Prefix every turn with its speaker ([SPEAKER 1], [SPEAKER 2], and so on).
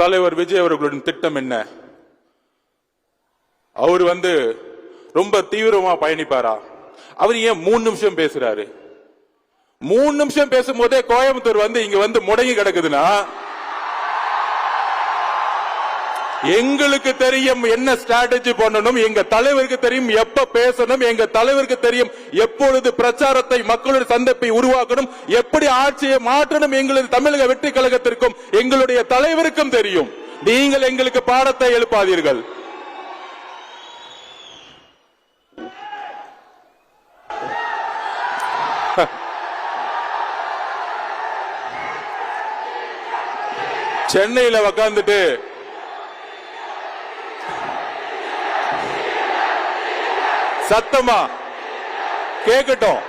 [SPEAKER 1] தலைவர் விஜய் அவர்களுடன் திட்டம் என்ன? அவர் வந்து ரொம்ப தீவிரமா பயணிப்பாரா? அவர் ஏன் மூணு நிமிஷம் பேசுறாரு? மூணு நிமிஷம் பேசும்போதே கோயம்புத்தூர் வந்து இங்க வந்து முடங்கி கிடக்குதுன்னா எங்களுக்கு தெரியும் என்ன ஸ்ட்ராட்டஜி பண்ணணும் எங்க தலைவருக்கு தெரியும் எப்ப பேசணும் எங்க தலைவருக்கு தெரியும் எப்பொழுது பிரச்சாரத்தை மக்களுடைய சந்திப்பை உருவாக்கணும் எப்படி ஆட்சியை மாற்றணும் எங்களது தமிழக வெற்றி கழகத்திற்கும் எங்களுடைய தலைவருக்கும் தெரியும். நீங்கள் எங்களுக்கு பாடத்தை எழுப்பாதீர்கள். சென்னையில உக்காந்துட்டு சத்தமா? கேட்கட்டும்